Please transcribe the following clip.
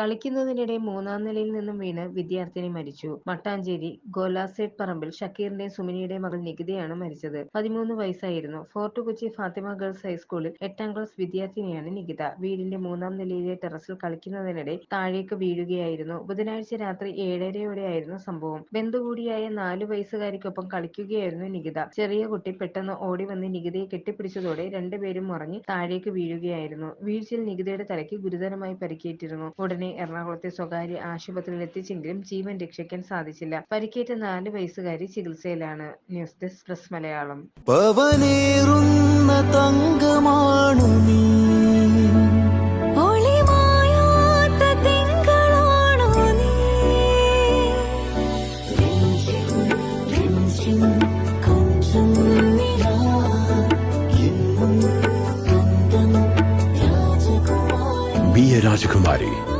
കളിക്കുന്നതിനിടെ മൂന്നാം നിലയിൽ നിന്നും വീണ് വിദ്യാർത്ഥിനി മരിച്ചു. മട്ടാഞ്ചേരി ഗോലാസേഡ് പറമ്പിൽ ഷക്കീറിന്റെയും സുമിനിയുടെ മകൾ നികിതയാണ് മരിച്ചത്. പതിമൂന്ന് വയസ്സായിരുന്നു. ഫോർട്ട് കൊച്ചി ഫാത്തിമ ഗേൾസ് ഹൈസ്കൂളിൽ എട്ടാം ക്ലാസ് വിദ്യാർത്ഥിനിയാണ് നികിത. വീടിന്റെ മൂന്നാം നിലയിലെ ടെറസിൽ കളിക്കുന്നതിനിടെ താഴേക്ക് വീഴുകയായിരുന്നു. ബുധനാഴ്ച രാത്രി ഏഴരയോടെയായിരുന്നു സംഭവം. ബന്ധു കൂടിയായ നാലു വയസ്സുകാരിക്കൊപ്പം കളിക്കുകയായിരുന്നു നികിത. ചെറിയ കുട്ടി പെട്ടെന്ന് ഓടി വന്ന് നികിതയെ കെട്ടിപ്പിടിച്ചതോടെ രണ്ടുപേരും മറിഞ്ഞ് താഴേക്ക് വീഴുകയായിരുന്നു. വീഴ്ചയിൽ നികിതയുടെ തലയ്ക്ക് ഗുരുതരമായി പരിക്കേറ്റിരുന്നു. ഉടനെ എറണാകുളത്തെ സ്വകാര്യ ആശുപത്രിയിൽ എത്തിച്ചെങ്കിലും ജീവൻ രക്ഷിക്കാൻ സാധിച്ചില്ല. പരിക്കേറ്റ നാല് വയസ്സുകാരി ചികിത്സയിലാണ്. ന്യൂസ് ഡെസ്ക് പ്രസ് മലയാളം പവനേറുന്ന തങ്കമാണു നീ Be a Rajakumari.